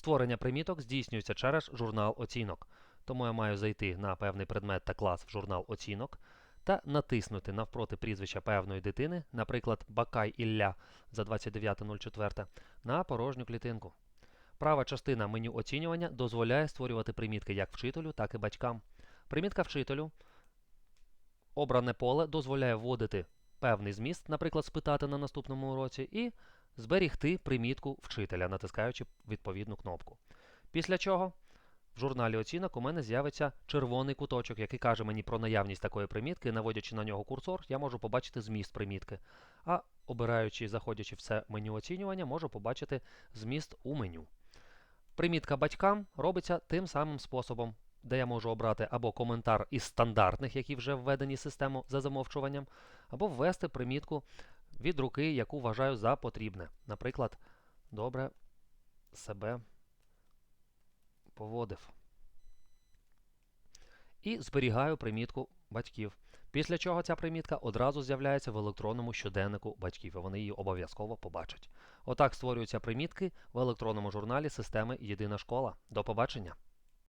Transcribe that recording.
Створення приміток здійснюється через журнал оцінок. Тому я маю зайти на певний предмет та клас в журнал оцінок та натиснути навпроти прізвища певної дитини, наприклад, Бакай Ілля за 29.04, на порожню клітинку. Права частина меню оцінювання дозволяє створювати примітки як вчителю, так і батькам. Примітка вчителю обране поле дозволяє вводити певний зміст, наприклад, спитати на наступному уроці, і зберігти примітку вчителя, натискаючи відповідну кнопку. Після чого в журналі оцінок у мене з'явиться червоний куточок, який каже мені про наявність такої примітки. Наводячи на нього курсор, я можу побачити зміст примітки. А обираючи і заходячи в це меню оцінювання, можу побачити зміст у меню. Примітка батькам робиться тим самим способом, де я можу обрати або коментар із стандартних, які вже введені в систему за замовчуванням, або ввести примітку від руки, яку вважаю за потрібне. Наприклад, добре себе поводив. І зберігаю примітку батьків. Після чого ця примітка одразу з'являється в електронному щоденнику батьків, і вони її обов'язково побачать. Отак створюються примітки в електронному журналі системи Єдина школа. До побачення!